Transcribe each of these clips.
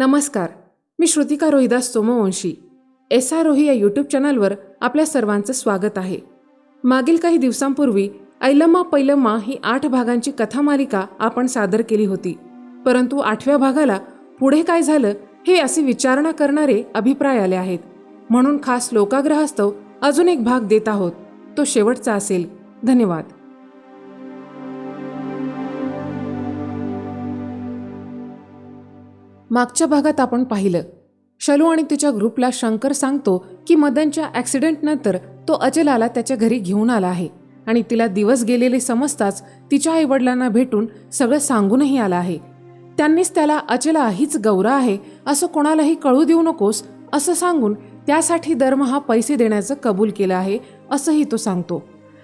नमस्कार. मी Shrutika Rohidas Somvanshi. S R Rohi या यूट्यूब चॅनलवर आपल्या सर्वांचं स्वागत आहे. मागील काही दिवसांपूर्वी ऐलम्मा पैलम्मा ही आठ भागांची कथामालिका आपण सादर केली होती. परंतु आठव्या भागाला पुढे काय झालं हे असे विचारणा करणारे अभिप्राय आले आहेत. म्हणून खास लोकाग्रहास्तव अजून एक भाग देत आहोत. तो शेवटचा असेल. धन्यवाद. मागच्या भागात आपण पाहिलं. शलू आणि तिच्या ग्रुपला शंकर सांगतो की मदनच्या ॲक्सिडेंटनंतर तो अचलाला त्याच्या घरी घेऊन आला आहे आणि तिला दिवस गेलेले समजताच तिच्या आईवडिलांना भेटून सगळं सांगूनही आला आहे. त्यांनीच त्याला अचला हीच गौरा आहे असं कोणालाही कळू देऊ नकोस असं सांगून त्यासाठी दरमहा पैसे देण्याचं कबूल केलं आहे असंही तो सांगतो.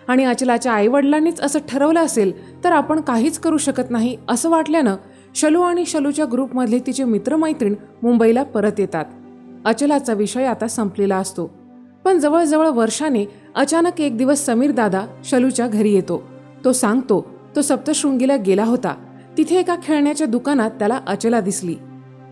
आणि अचलाच्या आईवडिलांनीच असं ठरवलं असेल तर आपण काहीच करू शकत नाही असं वाटल्यानं शलू आणि शलूच्या ग्रुपमधले तिचे मित्रमैत्रीण मुंबईला परत येतात. अचलाचा विषय आता संपलेला असतो. पण जवळजवळ वर्षाने अचानक एक दिवस समीर दादा शलूच्या घरी येतो. तो सांगतो तो सप्तशृंगीला गेला होता. तिथे एका खेळण्याच्या दुकानात त्याला अचला दिसली.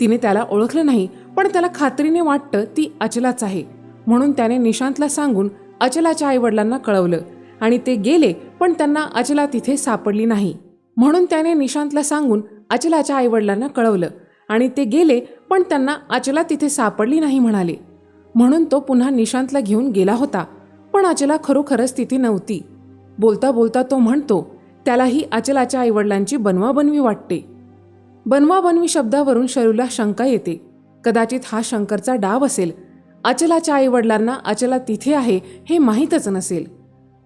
तिने त्याला ओळखलं नाही पण त्याला खात्रीने वाटतं ती अचलाच आहे. म्हणून त्याने निशांतला सांगून अचलाच्या आईवडिलांना कळवलं आणि ते गेले पण त्यांना अचला तिथे सापडली नाही. म्हणून त्याने निशांतला सांगून अचलाच्या आईवडिलांना कळवलं आणि ते गेले पण त्यांना अचला तिथे सापडली नाही म्हणाले. म्हणून तो पुन्हा निशांतला घेऊन गेला होता पण अचला खरोखरच तिथे नव्हती. बोलता बोलता तो म्हणतो त्यालाही अचलाच्या आईवडिलांची बनवाबनवी वाटते. बनवाबनवी शब्दावरून शरूला शंका येते. कदाचित हा शंकरचा डाव असेल. अचलाच्या आईवडिलांना अचला तिथे आहे हे माहीतच नसेल.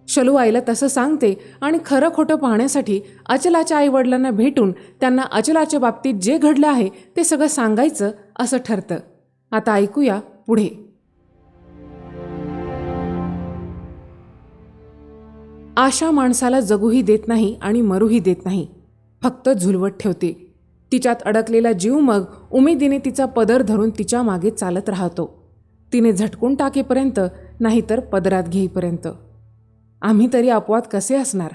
शलू आईला तसं सांगते आणि खरं खोटं पाहण्यासाठी अचलाच्या आईवडिलांना भेटून त्यांना अचलाच्या बाबतीत जे घडलं आहे ते सगळं सांगायचं असं ठरतं. आता ऐकूया पुढे. आशा माणसाला जगूही देत नाही आणि मरूही देत नाही. फक्त झुलवत ठेवते. तिच्यात अडकलेला जीव मग उमेदीने तिचा पदर धरून तिच्यामागे चालत राहतो. तिने झटकून टाकेपर्यंत नाहीतर पदरात घेईपर्यंत. आम्ही तरी अपवाद कसे असणार?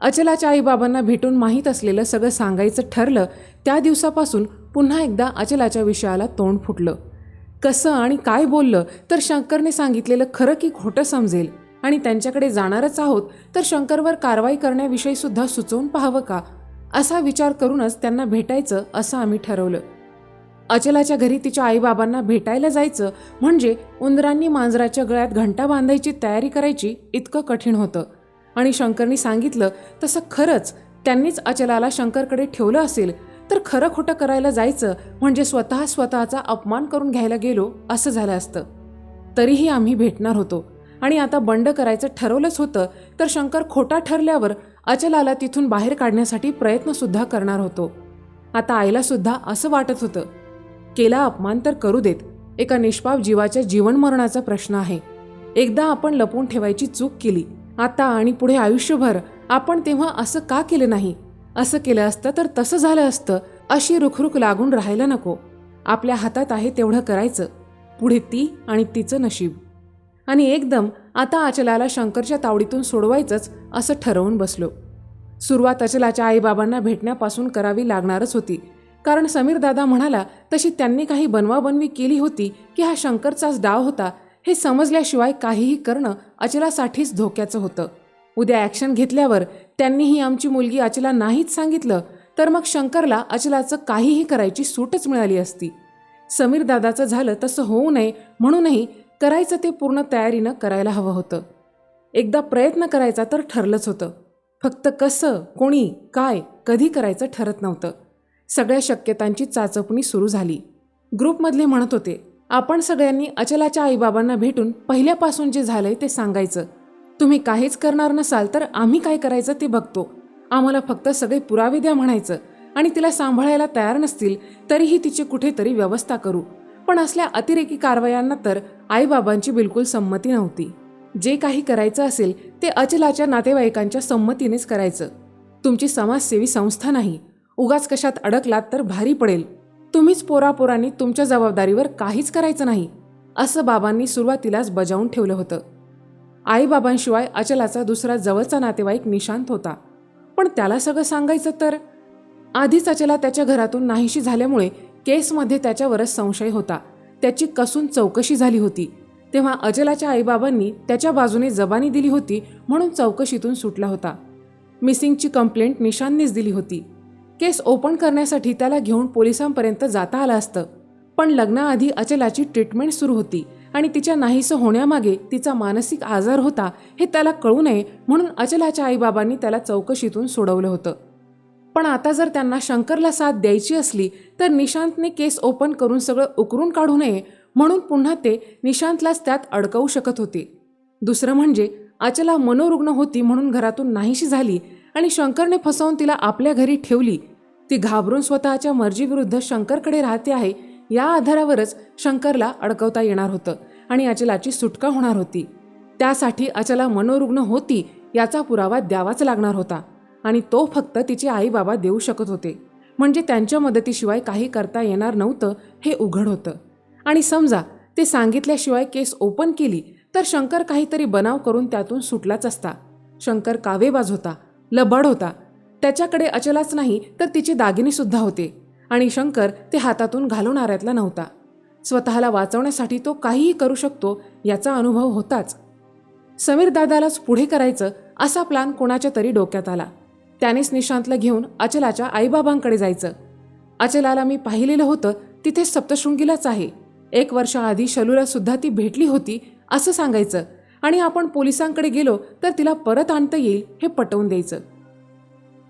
अचलाच्या आईबाबांना भेटून माहीत असलेलं सगळं सांगायचं ठरलं त्या दिवसापासून पुन्हा एकदा अचलाच्या विषयाला तोंड फुटलं. कसं आणि काय बोललं तर शंकरने सांगितलेलं खरं की खोटं समजेल. आणि त्यांच्याकडे जाणारच आहोत तर शंकरवर कारवाई करण्याविषयीसुद्धा सुचवून पाहावं का? असा विचार करूनच त्यांना भेटायचं असं आम्ही ठरवलं. अचलाच्या घरी तिच्या आईबाबांना भेटायला जायचं म्हणजे उंदरांनी मांजराच्या गळ्यात घंटा बांधायची तयारी करायची इतकं कठीण होतं. आणि शंकरनी सांगितलं तसं खरंच त्यांनीच अचलाला शंकरकडे ठेवलं असेल तर खरं खोटं करायला जायचं म्हणजे स्वतः स्वतःचा अपमान करून घ्यायला गेलो असं झालं असतं. तरीही आम्ही भेटणार होतो. आणि आता बंड करायचं ठरवलंच होतं तर शंकर खोटा ठरल्यावर अचलाला तिथून बाहेर काढण्यासाठी प्रयत्नसुद्धा करणार होतो. आता आईला सुद्धा असं वाटत होतं. केला अपमान तर करू देत. एका निष्पाप जीवाच्या जीवनमरणाचा प्रश्न आहे. एकदा आपण लपवून ठेवायची चूक केली. आता आणि पुढे आयुष्यभर आपण तेव्हा असं का केलं नाही? असं केलं असतं तर तसं झालं असतं. अशी रुखरुख लागून राहायला नको. आपल्या हातात आहे तेवढं करायचं. पुढे ती आणि तिचं नशीब. आणि एकदम आता अचलाला शंकरच्या तावडीतून सोडवायचंच असं ठरवून बसलो. सुरुवात अचलाच्या आईबाबांना भेटण्यापासून करावी लागणारच होती. कारण समीर दादा म्हणाला तशी त्यांनी काही बनवाबनवी केली होती की हा शंकरचाच डाव होता हे समजल्याशिवाय काहीही करणं अचलासाठीच धोक्याचं होतं. उद्या ॲक्शन घेतल्यावर त्यांनीही आमची मुलगी अचला नाहीच सांगितलं तर मग शंकरला अचलाचं काहीही करायची सूटच मिळाली असती. समीर दादाचं झालं तसं होऊ नये म्हणूनही करायचं ते पूर्ण तयारीनं करायला हवं होतं. एकदा प्रयत्न करायचा तर ठरलंच होतं. फक्त कसं कोणी काय कधी करायचं ठरत नव्हतं. सगळ्या शक्यतांची चाचपणी सुरू झाली. ग्रुपमधले म्हणत होते आपण सगळ्यांनी अचलाच्या आईबाबांना भेटून पहिल्यापासून जे झालंय ते सांगायचं. तुम्ही काहीच करणार नसाल तर आम्ही काय करायचं ते बघतो. आम्हाला फक्त सगळे पुरावे द्या म्हणायचं आणि तिला सांभाळायला तयार नसतील तरीही तिची कुठेतरी व्यवस्था करू. पण असल्या अतिरेकी कारवायांना तर आईबाबांची बिलकुल संमती नव्हती. जे काही करायचं असेल ते अचलाच्या नातेवाईकांच्या संमतीनेच करायचं. तुमची समाजसेवी संस्था नाही. उगाच कशात अडकलात तर भारी पडेल. तुम्हीच पोरापोरांनी तुमच्या जबाबदारीवर काहीच करायचं नाही असं बाबांनी सुरुवातीलाच बजावून ठेवलं होतं. आईबाबांशिवाय अचलाचा दुसरा जवळचा नातेवाईक निशांत होता. पण त्याला सगळं सांगायचं तर? आधीच अचला त्याच्या घरातून नाहीशी झाल्यामुळे केसमध्ये त्याच्यावरच संशय होता. त्याची कसून चौकशी झाली होती. तेव्हा अचलाच्या आईबाबांनी त्याच्या बाजूने जबानी दिली होती म्हणून चौकशीतून सुटला होता. मिसिंगची कंप्लेंट निशांनीच दिली होती. केस ओपन करण्यासाठी त्याला घेऊन पोलिसांपर्यंत जाता आलं असतं. पण लग्नाआधी अचलाची ट्रीटमेंट सुरू होती आणि तिच्या नाहीसं होण्यामागे तिचा मानसिक आजार होता हे त्याला कळू नये म्हणून अचलाच्या आईबाबांनी त्याला चौकशीतून सोडवलं होतं. पण आता जर त्यांना शंकरला साथ द्यायची असली तर निशांतने केस ओपन करून सगळं उकरून काढू नये म्हणून पुन्हा ते निशांतलाच त्यात अडकवू शकत होते. दुसरं म्हणजे अचला मनोरुग्ण होती म्हणून घरातून नाहीशी झाली आणि शंकरने फसवून तिला आपल्या घरी ठेवली. ती घाबरून स्वतःच्या मर्जीविरुद्ध शंकरकडे राहते आहे या आधारावरच शंकरला अडकवता येणार होतं आणि अचलाची सुटका होणार होती. त्यासाठी अचला मनोरुग्ण होती याचा पुरावा द्यावाच लागणार होता आणि तो फक्त तिचे आई बाबा देऊ शकत होते. म्हणजे त्यांच्या मदतीशिवाय काही करता येणार नव्हतं हे उघड होतं. आणि समजा ते सांगितल्याशिवाय केस ओपन केली तर शंकर काहीतरी बनाव करून त्यातून सुटलाच असता. शंकर कावेबाज होता लबाड होता त्याच्याकडे अचलाच नाही तर तिचे दागिनेसुद्धा होते. आणि शंकर ते हातातून घालवणाऱ्यातला नव्हता. स्वतःला वाचवण्यासाठी तो काहीही करू शकतो याचा अनुभव होताच. समीर दादालाच पुढे करायचं असा प्लान कोणाच्या तरी डोक्यात आला. त्यानेच निशांतला घेऊन अचलाच्या आईबाबांकडे जायचं. अचलाला मी पाहिलेलं होतं तिथे सप्तशृंगीलाच आहे. एक वर्षाआधी शलूलासुद्धा ती भेटली होती असं सांगायचं. आणि आपण पोलिसांकडे गेलो तर तिला परत आणता येईल हे पटवून द्यायचं.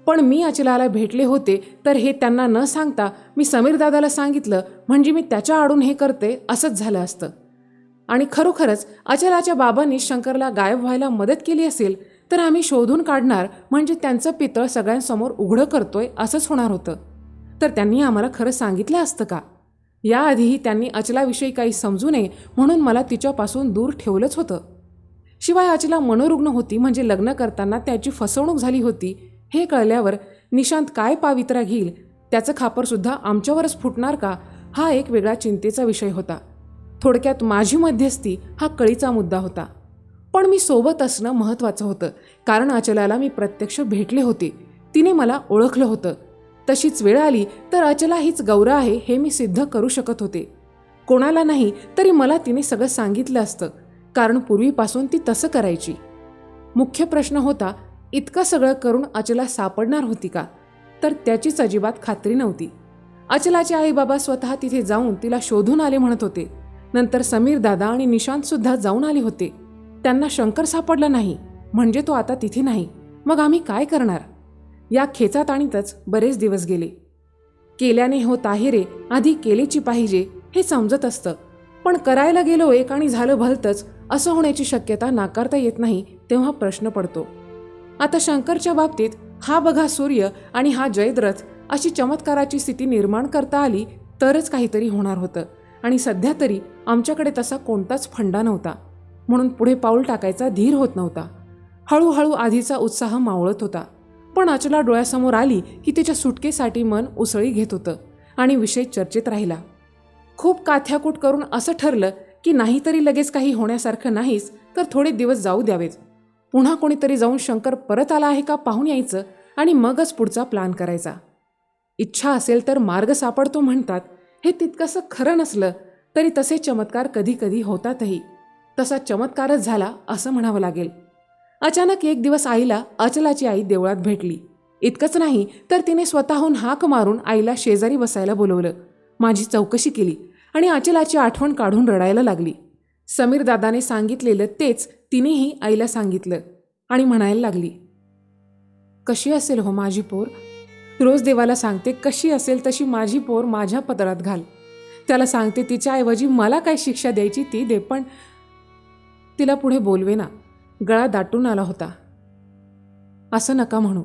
पण मी अचलाला भेटले होते तर हे त्यांना न सांगता मी समीर दादाला सांगितलं म्हणजे मी त्याच्या आडून हे करते असंच झालं असतं. आणि खरोखरच अचलाच्या बाबांनी शंकरला गायब व्हायला मदत केली असेल तर आम्ही शोधून काढणार म्हणजे त्यांचं पितळ सगळ्यांसमोर उघडं करतोय असंच होणार होतं. तर त्यांनी आम्हाला खरं सांगितलं असतं का? याआधीही त्यांनी अचलाविषयी काही समजू नये म्हणून मला तिच्यापासून दूर ठेवलंच होतं. शिवाय अचला मनोरुग्ण होती म्हणजे लग्न करताना त्याची फसवणूक झाली होती हे कळल्यावर निशांत काय पावित्रा घेईल त्याचं खापरसुद्धा आमच्यावरच फुटणार का हा एक वेगळा चिंतेचा विषय होता. थोडक्यात माझी मध्यस्थी हा कळीचा मुद्दा होता. पण मी सोबत असणं महत्त्वाचं होतं कारण अचलाला मी प्रत्यक्ष भेटले होते. तिने मला ओळखलं होतं. तशीच वेळ आली तर अचला हीच गौरा आहे हे मी सिद्ध करू शकत होते. कोणाला नाही तरी मला तिने सगळं सांगितलं असतं कारण पूर्वीपासून ती तसं करायची. मुख्य प्रश्न होता इतकं सगळं करून अचला सापडणार होती का? तर त्याचीच अजिबात खात्री नव्हती. अचलाचे आई बाबा स्वतः तिथे जाऊन तिला शोधून आले म्हणत होते. नंतर समीर दादा आणि निशांत सुद्धा जाऊन आले होते. त्यांना शंकर सापडला नाही म्हणजे तो आता तिथे नाही. मग आम्ही काय करणार? या खेचात आणीतच बरेच दिवस गेले. केल्याने होत आहे रे आधी केलेची पाहिजे हे समजत असतं. पण करायला गेलो एक आणि झालं भलतंच असं होण्याची शक्यता नाकारता येत नाही तेव्हा प्रश्न पडतो. आता शंकरच्या बाबतीत हा बघा सूर्य आणि हा जयद्रथ अशी चमत्काराची स्थिती निर्माण करता आली तरच काहीतरी होणार होतं. आणि सध्या तरी आमच्याकडे तसा कोणताच फंडा नव्हता. म्हणून पुढे पाऊल टाकायचा धीर होत नव्हता. हळूहळू आधीचा उत्साह मावळत होता. पण अचला डोळ्यासमोर आली की तिच्या सुटकेसाठी मन उसळी घेत होतं आणि विषय चर्चेत राहिला. खूप काथ्याकूट करून असं ठरलं की नाहीतरी लगेच काही होण्यासारखं नाहीच तर थोडे दिवस जाऊ द्यावेत. पुन्हा कोणीतरी जाऊन शंकर परत आला आहे का पाहून यायचं आणि मगच पुढचा प्लान करायचा. इच्छा असेल तर मार्ग सापडतो म्हणतात. हे तितकंसं खरं नसलं तरी तसे चमत्कार कधी कधी होतातही. तसा चमत्कारच झाला असं म्हणावं लागेल. अचानक एक दिवस आईला अचलाची आई देवळात भेटली. इतकंच नाही तर तिने स्वतःहून हाक मारून आईला शेजारी बसायला बोलवलं. माझी चौकशी केली आणि अचलाची आठवण काढून रडायला लागली. समीर दादाने सांगितलेलं तेच तिनेही आईला सांगितलं आणि म्हणायला लागली कशी असेल हो माझी पोर? रोज देवाला सांगते कशी असेल तशी माझी पोर माझ्या पदरात घाल. त्याला सांगते तिच्याऐवजी मला काय शिक्षा द्यायची ती दे पण तिला पुढे बोलवेना. गळा दाटून आला होता. असं नका म्हणू.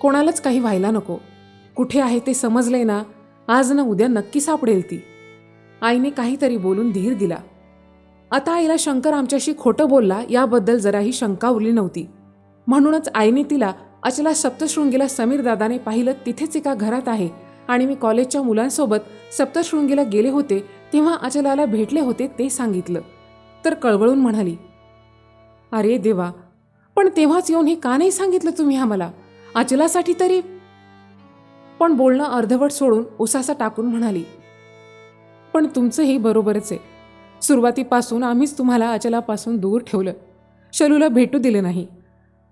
कोणालाच काही व्हायला नको. कुठे आहे ते समजलंय ना? आज ना उद्या नक्की सापडेल ती. आईने काहीतरी बोलून धीर दिला. आता आईला शंकर आमच्याशी खोटं बोलला याबद्दल जराही शंका उरली नव्हती. म्हणूनच आईने तिला अचला सप्तशृंगीला समीर दादाने पाहिलं तिथेच एका घरात आहे आणि मी कॉलेजच्या मुलांसोबत सप्तशृंगीला गेले होते तेव्हा अचलाला भेटले होते ते सांगितलं. तर कळवळून म्हणाली अरे देवा पण तेव्हाच येऊन हे का नाही सांगितलं तुम्ही आम्हाला? अचलासाठी तरी पण बोलणं अर्धवट सोडून उसासा टाकून म्हणाली पण तुमचंही बरोबरच आहे. सुरुवातीपासून आम्हीच तुम्हाला अचलापासून दूर ठेवलं. शलूला भेटू दिले नाही.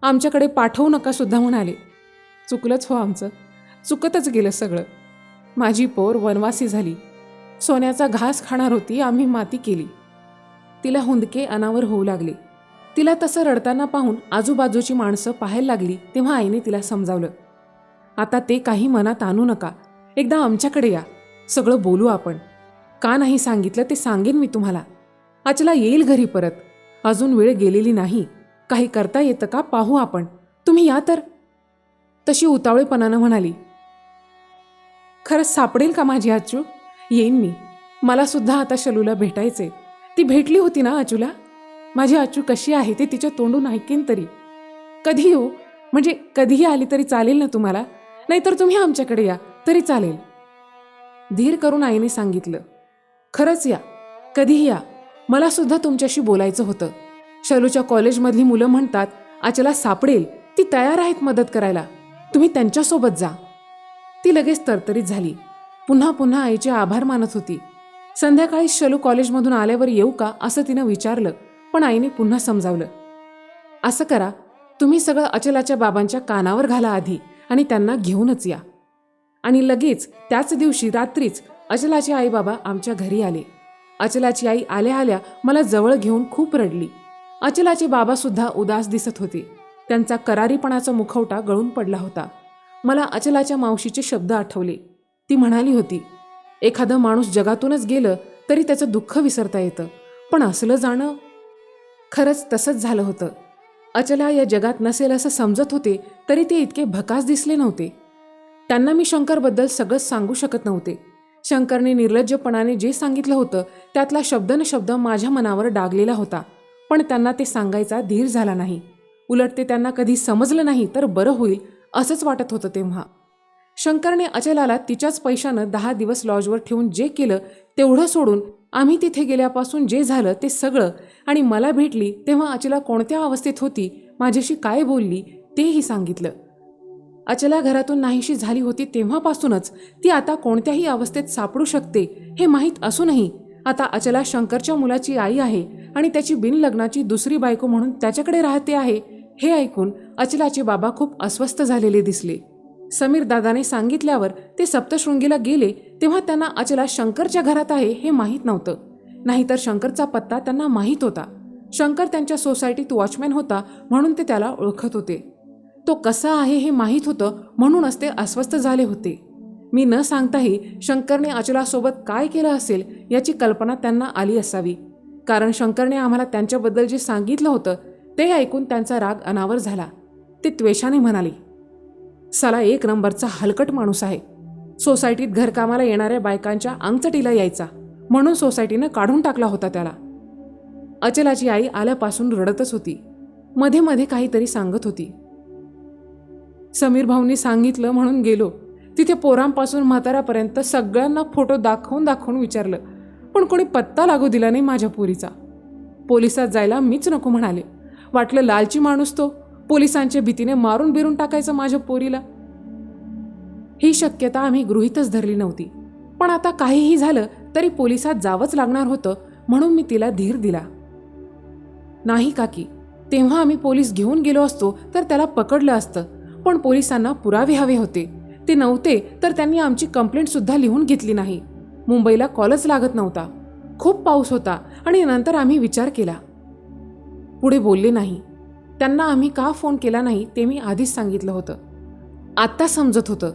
आमच्याकडे पाठवू नका सुद्धा म्हणाले. चुकलंच हो आमचं. चुकतच गेलं सगळं. माझी पोर वनवासी झाली. सोन्याचा घास खाणार होती आम्ही माती केली. तिला हुंदके अनावर होऊ लागले. तिला तसं रडताना पाहून आजूबाजूची माणसं पाहायला लागली तेव्हा आईने तिला समजावलं. आता ते काही मनात आणू नका. एकदा आमच्याकडे या. सगळं बोलू आपण. का नाही सांगितलं ते सांगेन मी तुम्हाला. अचला येईल घरी परत. अजून वेळ गेलेली नाही. काही करता येतं का पाहू आपण. तुम्ही या तर. तशी उतावळेपणानं म्हणाली. खरंच सापडेल का माझी अचू येईन मी. मला सुद्धा आता शलूला भेटायचे ती भेटली होती ना अचूला? माझी अचू कशी आहे ते तिच्या तोंडून ऐकेन तरी. कधी येऊ? म्हणजे कधीही आली तरी चालेल ना तुम्हाला? नाहीतर तुम्ही आमच्याकडे या. तरी चालेल. धीर करून आईने सांगितलं. खरंच या. कधीही या. मला सुद्धा तुमच्याशी बोलायचं होतं. शलूच्या कॉलेजमधली मुलं म्हणतात अचला सापडेल. ती तयार आहेत मदत करायला. तुम्ही त्यांच्यासोबत जा. ती लगेच तरतरीत झाली. पुन्हा पुन्हा आईचे आभार मानत होती. संध्याकाळी शलू कॉलेजमधून आल्यावर येऊ का असं तिनं विचारलं पण आईने पुन्हा समजावलं. असं करा. तुम्ही सगळं अचलाच्या बाबांच्या कानावर घाला आधी आणि त्यांना घेऊनच या. आणि लगेच त्याच दिवशी रात्रीच अचलाचे आई बाबा आमच्या घरी आले. अचलाची आई आल्या आल्या मला जवळ घेऊन खूप रडली. अचलाचे बाबा सुद्धा उदास दिसत होते. त्यांचा करारीपणाचा मुखवटा गळून पडला होता. मला अचलाच्या मावशीचे शब्द आठवले. ती म्हणाली होती एखादं माणूस जगातूनच गेलं तरी त्याचं दुःख विसरता येतं पण असलं जाणं खरंच तसंच झालं होतं. अचला या जगात नसेल असं समजत होते तरी ते इतके भकास दिसले नव्हते. त्यांना मी शंकरबद्दल सगळंच सांगू शकत नव्हते. शंकरने निर्लज्जपणाने जे सांगितलं होतं त्यातला शब्द न शब्द माझ्या मनावर डागलेला होता. पण त्यांना ते सांगायचा धीर झाला नाही. उलट ते त्यांना कधी समजलं नाही तर बरं होईल असंच वाटत होतं तेव्हा. शंकरने अचलाला तिच्याच पैशानं दहा दिवस लॉजवर ठेवून जे केलं तेवढं सोडून आम्ही तिथे गेल्यापासून जे झालं ते सगळं आणि मला भेटली तेव्हा अचला कोणत्या अवस्थेत होती माझ्याशी काय बोलली तेही सांगितलं. अचला घरातून नाहीशी झाली होती तेव्हापासूनच ती आता कोणत्याही अवस्थेत सापडू शकते हे माहीत असूनही. आता अचला शंकरच्या मुलाची आई आहे आणि त्याची बिनलग्नाची दुसरी बायको म्हणून त्याच्याकडे राहते आहे हे ऐकून अचलाचे बाबा खूप अस्वस्थ झालेले दिसले. समीर दादाने सांगितल्यावर ते सप्तशृंगीला गेले तेव्हा त्यांना अचला शंकरच्या घरात आहे हे माहीत नव्हतं. नाहीतर शंकरचा पत्ता त्यांना माहीत होता. शंकर त्यांच्या सोसायटीत वॉचमॅन होता म्हणून ते त्याला ओळखत होते. तो कसा आहे हे माहीत होतं म्हणूनच ते अस्वस्थ झाले होते. मी न सांगताही शंकरने अचलासोबत काय केलं असेल याची कल्पना त्यांना आली असावी. कारण शंकरने आम्हाला त्यांच्याबद्दल जे सांगितलं होतं ते ऐकून त्यांचा राग अनावर झाला. ते त्वेषाने म्हणाले साला एक नंबरचा हलकट माणूस आहे. सोसायटीत घरकामाला येणाऱ्या बायकांच्या अंगचटीला यायचा. म्हणून सोसायटीनं काढून टाकला होता त्याला. अचलाची आई आल्यापासून रडतच होती. मध्ये मध्ये काहीतरी सांगत होती. समीर भाऊंनी सांगितलं म्हणून गेलो. तिथे पोरांपासून म्हाताऱ्यापर्यंत सगळ्यांना फोटो दाखवून दाखवून विचारलं. पण कोणी पत्ता लागू दिला नाही माझ्या पोरीचा. पोलिसात जायला मीच नको म्हणाले. वाटलं लालची माणूस तो. पोलिसांच्या भीतीने मारून बिरून टाकायचं माझ्या पोरीला. ही शक्यता आम्ही गृहीतच धरली नव्हती. पण आता काहीही झालं तरी पोलिसात जावंच लागणार होतं म्हणून मी तिला धीर दिला. नाही काकी तेव्हा आम्ही पोलीस घेऊन गेलो असतो तर त्याला पकडलं असतं. पण पोलिसांना पुरावे हवे होते. ते नव्हते तर त्यांनी आमची कंप्लेंट सुद्धा लिहून घेतली नाही. मुंबईला कॉलच लागत नव्हता. खूप पाऊस होता आणि नंतर आम्ही विचार केला. पुढे बोलले नाही. त्यांना आम्ही का फोन केला नाही ते मी आधीच सांगितलं होतं. आत्ता समजत होतं.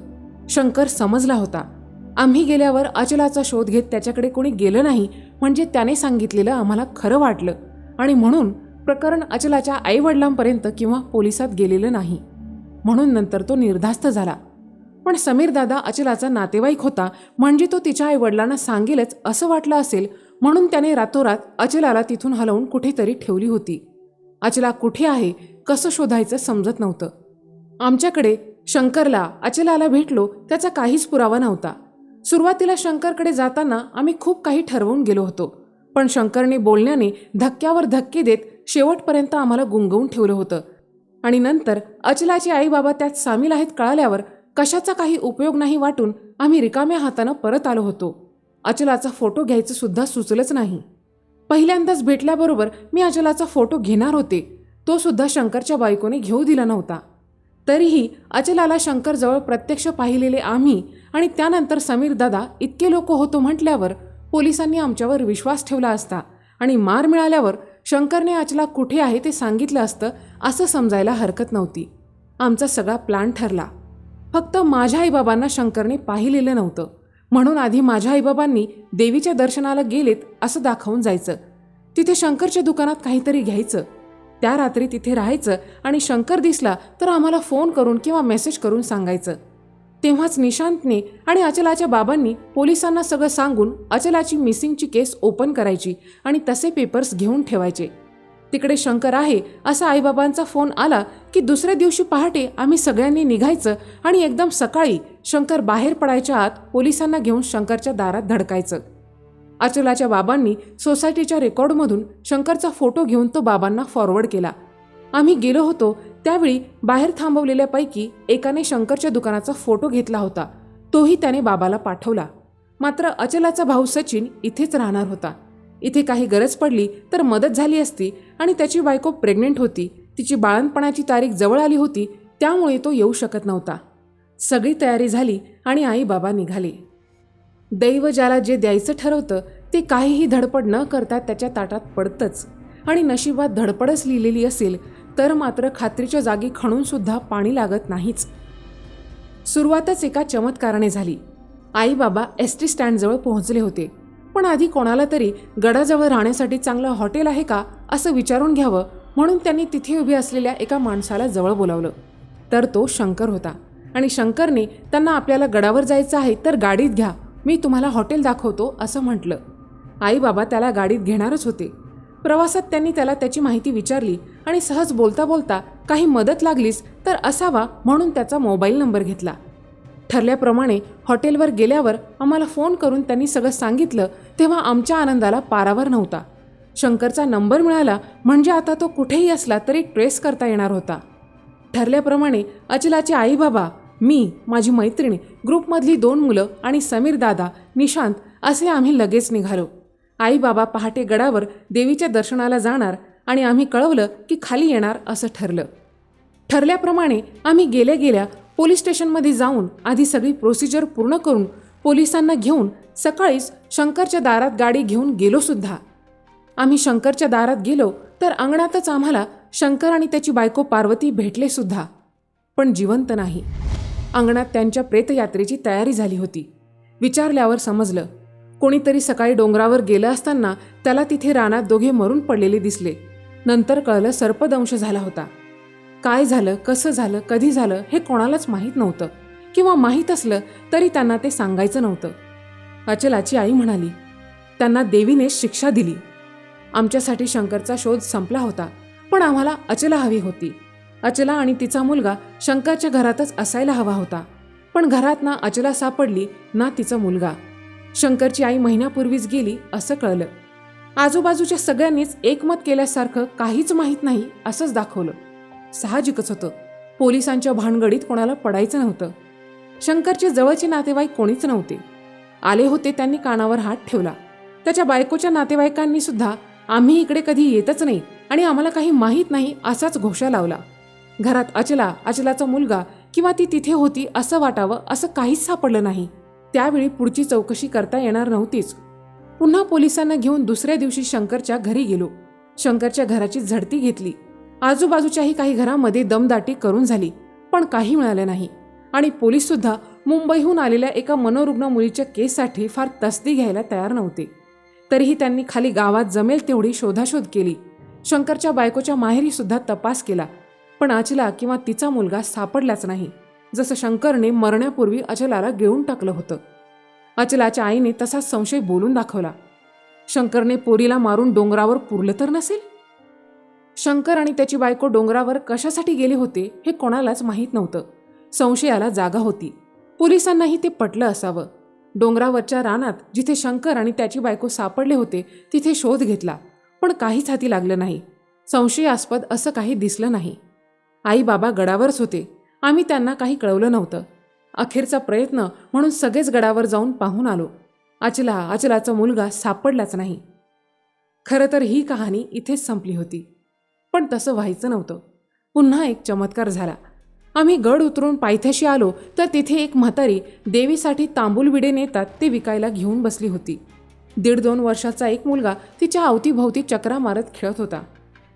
शंकर समजला होता. आम्ही गेल्यावर अचलाचा शोध घेत त्याच्याकडे कोणी गेलं नाही म्हणजे त्याने सांगितलेलं आम्हाला खरं वाटलं. आणि म्हणून प्रकरण अचलाच्या आईवडिलांपर्यंत किंवा पोलिसात गेलेलं नाही. म्हणून नंतर तो निर्धास्त झाला. पण समीर दादा अचलाचा नातेवाईक होता म्हणजे तो तिच्या आईवडिलांना सांगेलच असं वाटलं असेल म्हणून त्याने रातोरात अचलाला तिथून हलवून कुठेतरी ठेवली होती. अचला कुठे आहे कसं शोधायचं समजत नव्हतं. आमच्याकडे शंकरला अचलाला भेटलो त्याचा काहीच पुरावा नव्हता. सुरुवातीला शंकरकडे जाताना आम्ही खूप काही ठरवून गेलो होतो पण शंकरने बोलण्याने धक्क्यावर धक्के देत शेवटपर्यंत आम्हाला गुंगवून ठेवलं होतं. आणि नंतर अचलाचे आई बाबा त्यात सामील आहेत कळाल्यावर कशाचा काही उपयोग नाही वाटून आम्ही रिकाम्या हातानं परत आलो होतो. अचलाचा फोटो घ्यायचं सुद्धा सुचलंच नाही. पहिल्यांदाच भेटल्याबरोबर मी अचलाचा फोटो घेणार होते. तो सुद्धा शंकरच्या बायकोने घेऊ दिला नव्हता. तरीही अचलाला शंकरजवळ प्रत्यक्ष पाहिलेले आम्ही आणि त्यानंतर समीर दादा इतके लोक होतो म्हटल्यावर पोलिसांनी आमच्यावर विश्वास ठेवला असता आणि मार मिळाल्यावर शंकरने आजला कुठे आहे ते सांगितलं असतं असं समजायला हरकत नव्हती. आमचा सगळा प्लॅन ठरला. फक्त माझ्या आईबाबांना शंकरने पाहिलेलं नव्हतं. म्हणून आधी माझ्या आईबाबांनी देवीच्या दर्शनाला गेलेत असं दाखवून जायचं. तिथे शंकरच्या दुकानात काहीतरी घ्यायचं. त्या रात्री तिथे राहायचं आणि शंकर दिसला तर आम्हाला फोन करून किंवा मेसेज करून सांगायचं. तेव्हाच निशांतने आणि अचलाच्या बाबांनी पोलिसांना सगळं सांगून अचलाची मिसिंगची केस ओपन करायची आणि तसे पेपर्स घेऊन ठेवायचे. तिकडे शंकर आहे असा आईबाबांचा फोन आला की दुसऱ्या दिवशी पहाटे आम्ही सगळ्यांनी निघायचं आणि एकदम सकाळी शंकर बाहेर पडायच्या आत पोलिसांना घेऊन शंकरच्या दारात धडकायचं. अचलाच्या बाबांनी सोसायटीच्या रेकॉर्डमधून शंकरचा फोटो घेऊन तो बाबांना फॉरवर्ड केला. आम्ही गेलो होतो त्यावेळी बाहेर थांबवलेल्यापैकी एकाने शंकरच्या दुकानाचा फोटो घेतला होता. तोही त्याने बाबाला पाठवला. मात्र अचलाचा भाऊ सचिन इथेच राहणार होता. इथे काही गरज पडली तर मदत झाली असती आणि त्याची बायको प्रेग्नेंट होती. तिची बाळणपणाची तारीख जवळ आली होती त्यामुळे तो येऊ शकत नव्हता. सगळी तयारी झाली आणि आई बाबा निघाले. दैव ज्याला जे द्यायचं ठरवतं ते काहीही धडपड न करता त्याच्या ताटात पडतंच. आणि नशिबात धडपडच लिहिलेली असेल तर मात्र खात्रीच्या जागी खणूनसुद्धा पाणी लागत नाहीच. सुरुवातच एका चमत्काराने झाली. आई बाबा एस टी स्टँडजवळ पोहोचले होते. पण आधी कोणाला तरी गडाजवळ राहण्यासाठी चांगलं हॉटेल आहे का असं विचारून घ्यावं म्हणून त्यांनी तिथे उभी असलेल्या एका माणसाला जवळ बोलावलं. तर तो शंकर होता. आणि शंकरने त्यांना आपल्याला गडावर जायचं आहे तर गाडीत घ्या. मी तुम्हाला हॉटेल दाखवतो असं म्हटलं. आई बाबा त्याला गाडीत घेणारच होते. प्रवासात त्यांनी त्याला त्याची माहिती विचारली आणि सहज बोलता बोलता काही मदत लागलीच तर असावा म्हणून त्याचा मोबाईल नंबर घेतला. ठरल्याप्रमाणे हॉटेलवर गेल्यावर आम्हाला फोन करून त्यांनी सगळं सांगितलं तेव्हा आमच्या आनंदाला पारावर नव्हता. शंकरचा नंबर मिळाला म्हणजे आता तो कुठेही असला तरी ट्रेस करता येणार होता. ठरल्याप्रमाणे अचलाचे आई बाबा मी माझी मैत्रीण ग्रुपमधली दोन मुलं आणि समीर दादा निशांत असे आम्ही लगेच निघालो. आई बाबा पहाटे गडावर देवीच्या दर्शनाला जाणार आणि आम्ही कळवलं की खाली येणार असं ठरलं. ठरल्याप्रमाणे आम्ही गेल्या गेल्या पोलीस स्टेशनमध्ये जाऊन आधी सगळी प्रोसिजर पूर्ण करून पोलिसांना घेऊन सकाळीच शंकरच्या दारात गाडी घेऊन गेलोसुद्धा आम्ही शंकरच्या दारात गेलो तर अंगणातच आम्हाला शंकर आणि त्याची बायको पार्वती भेटलेसुद्धा पण जिवंत नाही. अंगणात त्यांच्या प्रेतयात्रेची तयारी झाली होती. विचारल्यावर समजलं कोणीतरी सकाळी डोंगरावर गेलं असताना त्याला तिथे रानात दोघे मरून पडलेले दिसले. नंतर कळलं सर्पदंश झाला होता. काय झालं कसं झालं कधी झालं हे कोणालाच माहीत नव्हतं. किंवा माहीत असलं तरी त्यांना ते सांगायचं नव्हतं. अचलाची आई म्हणाली त्यांना देवीने शिक्षा दिली. आमच्यासाठी शंकरचा शोध संपला होता पण आम्हाला अचला हवी होती. अचला आणि तिचा मुलगा शंकरच्या घरातच असायला हवा होता. पण घरात ना अचला सापडली ना तिचा मुलगा. शंकरची आई महिन्यापूर्वीच गेली असं कळलं. आजूबाजूच्या सगळ्यांनीच एकमत केल्यासारखं काहीच माहीत नाही असंच दाखवलं. साहजिकच होतं. पोलिसांच्या भानगडीत कोणाला पडायचं नव्हतं. शंकरचे जवळचे नातेवाईक कोणीच नव्हते. आले होते त्यांनी कानावर हात ठेवला. त्याच्या बायकोच्या नातेवाईकांनी सुद्धा आम्ही इकडे कधी येतच नाही आणि आम्हाला काही माहीत नाही असाच घोषा लावला. घरात अचला अचलाचा मुलगा किंवा ती तिथे होती असं वाटावं असं काहीच सापडलं नाही. त्यावेळी पुढची चौकशी करता येणार नव्हतीच. पुन्हा पोलिसांना घेऊन दुसऱ्या दिवशी शंकरच्या घरी गेलो. शंकरच्या घराची झडती घेतली. आजूबाजूच्याही काही घरामध्ये दमदाटी करून झाली पण काही मिळालं नाही. आणि पोलीस सुद्धा मुंबईहून आलेल्या एका मनोरुग्ण मुलीच्या केससाठी फार तसदी घ्यायला तयार नव्हते. तरीही त्यांनी खाली गावात जमेल तेवढी शोधाशोध केली. शंकरच्या बायकोच्या माहेरी सुद्धा तपास केला पण आचला किंवा तिचा मुलगा सापडलाच नाही. जसं शंकरने मरण्यापूर्वी अचलाला घेऊन टाकलं होतं. अचलाच्या आईने तसाच संशय बोलून दाखवला. शंकरने पोरीला मारून डोंगरावर पुरलं तर नसेल? शंकर आणि त्याची बायको डोंगरावर कशासाठी गेले होते हे कोणालाच माहीत नव्हतं. संशयाला जागा होती. पोलिसांनाही ते पटलं असावं. डोंगरावरच्या रानात जिथे शंकर आणि त्याची बायको सापडले होते तिथे शोध घेतला. पण काहीच हाती लागलं नाही. संशयास्पद असं काही दिसलं नाही. आई बाबा गडावरच होते. आम्ही त्यांना काही कळवलं नव्हतं. अखेरचा प्रयत्न म्हणून सगळेच गडावर जाऊन पाहून आलो. अचला अचलाचा मुलगा सापडलाच नाही. खरं तर ही कहाणी इथेच संपली होती. पण तसं व्हायचं नव्हतं. पुन्हा एक चमत्कार झाला. आम्ही गड उतरून पायथ्याशी आलो तर तिथे एक म्हातारी देवीसाठी तांबूल विडे नेतात ते विकायला घेऊन बसली होती. दीड दोन वर्षाचा एक मुलगा तिच्या अवतीभोवती चक्रा मारत खेळत होता.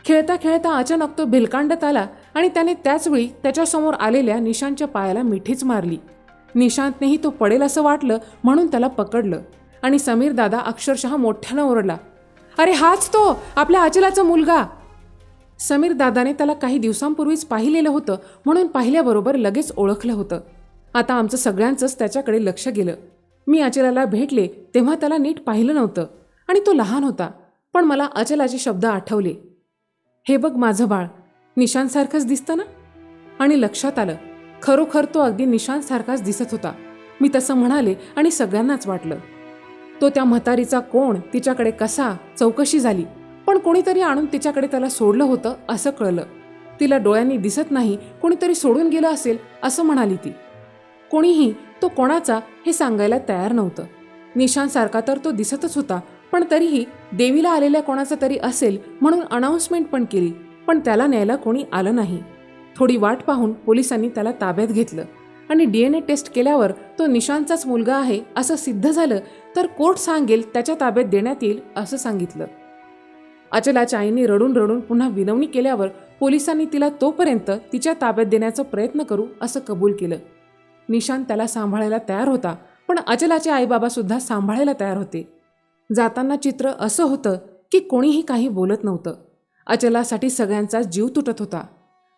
खेळता खेळता अचानक तो भिलकांडत आला आणि त्याने त्याचवेळी त्याच्यासमोर आलेल्या निशांतच्या पायाला मिठीच मारली. निशांतनेही तो पडेल असं वाटलं म्हणून त्याला पकडलं आणि समीर दादा अक्षरशः मोठ्यानं ओरडला अरे हाच तो आपल्या आचलाचा मुलगा. समीर दादाने त्याला काही दिवसांपूर्वीच पाहिलेलं होतं म्हणून पाहिल्याबरोबर लगेच ओळखलं होतं. आता आमचं सगळ्यांचंच त्याच्याकडे लक्ष गेलं. मी अचलाला भेटले तेव्हा त्याला नीट पाहिलं नव्हतं आणि तो लहान होता पण मला अचलाचे शब्द आठवले. हे बघ माझं बाळ निशांसारखंच दिसतं ना? आणि लक्षात आलं खरोखर तो अगदी निशांतसारखाच दिसत होता. मी तसं म्हणाले आणि सगळ्यांनाच वाटलं. तो त्या म्हातारीचा कोण तिच्याकडे कसा चौकशी झाली पण कोणीतरी आणून तिच्याकडे त्याला सोडलं होतं असं कळलं. तिला डोळ्यांनी दिसत नाही कोणीतरी सोडून गेलं असेल असं म्हणाली ती. कोणीही तो कोणाचा हे सांगायला तयार नव्हतं. निशांसारखा तर तो दिसतच होता पण तरीही देवीला आलेल्या कोणाचा तरी असेल म्हणून अनाऊन्समेंट पण केली. पण त्याला न्यायला कोणी आलं नाही. थोडी वाट पाहून पोलिसांनी त्याला ताब्यात घेतलं आणि डी एन ए टेस्ट केल्यावर तो निशांतचाच मुलगा आहे असं सिद्ध झालं तर कोर्ट सांगेल त्याच्या ताब्यात देण्यात येईल असं सांगितलं. अचलाच्या आईने रडून रडून पुन्हा विनवणी केल्यावर पोलिसांनी तिला तोपर्यंत तिच्या ताब्यात देण्याचा प्रयत्न करू असं कबूल केलं. निशांत त्याला सांभाळायला तयार होता पण अचलाचे आईबाबासुद्धा सांभाळायला तयार होते. जाताना चित्र असं होतं की कोणीही काही बोलत नव्हतं. अचलासाठी सगळ्यांचा जीव तुटत होता.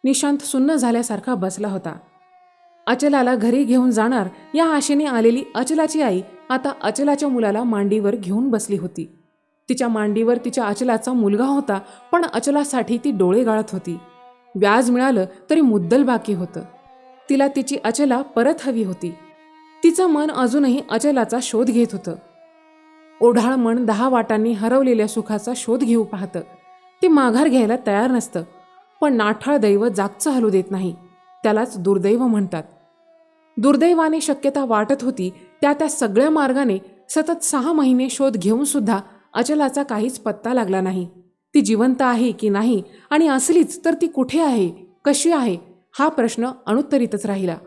निशांत सुन्न झाल्यासारखा बसला होता. अचलाला घरी घेऊन जाणार या आशेने आलेली अचलाची आई आता अचलाच्या मुलाला मांडीवर घेऊन बसली होती. तिच्या मांडीवर तिच्या अचलाचा मुलगा होता पण अचलासाठी ती डोळे गाळत होती. व्याज मिळालं तरी मुद्दल बाकी होतं. तिला तिची अचला परत हवी होती. तिचं मन अजूनही अचलाचा शोध घेत होतं. ओढाळ मन दहा वाटांनी हरवलेल्या सुखाचा शोध घेऊ पाहतं. ते माघार घ्यायला तयार नसतं. पण नाठाळ दैव जागचं हलू देत नाही. त्यालाच दुर्दैव म्हणतात. दुर्दैवाने शक्यता वाटत होती त्या त्या सगळ्या मार्गाने सतत सहा महिने शोध घेऊन सुद्धा अचलाचा काहीच पत्ता लागला नाही. ती जिवंत आहे की नाही आणि असलीच तर ती कुठे आहे कशी आहे हा प्रश्न अनुत्तरितच राहिला.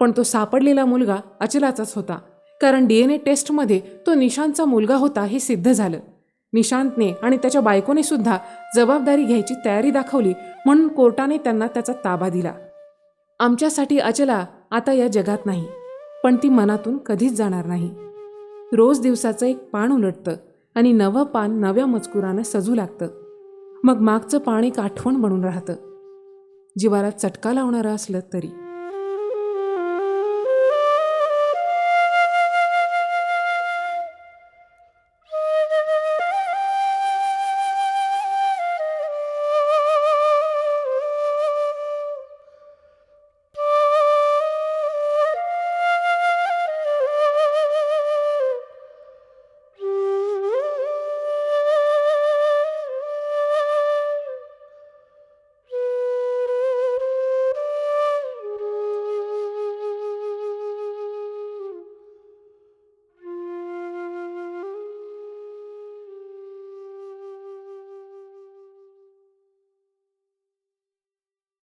पण तो सापडलेला मुलगा अचलाचाच होता. कारण डी एन ए टेस्टमध्ये तो निशांतचा मुलगा होता हे सिद्ध झालं. निशांतने आणि त्याच्या बायकोने सुद्धा जबाबदारी घ्यायची तयारी दाखवली म्हणून कोर्टाने त्यांना त्याचा ताबा दिला. आमच्यासाठी अचला आता या जगात नाही पण ती मनातून कधीच जाणार नाही. रोज दिवसाचं एक पान उलटतं आणि नवं पान नव्या मजकुरानं सजू लागतं. मग मागचं पान एक आठवण बनून राहतं. जीवाला चटका लावणारं असलं तरी.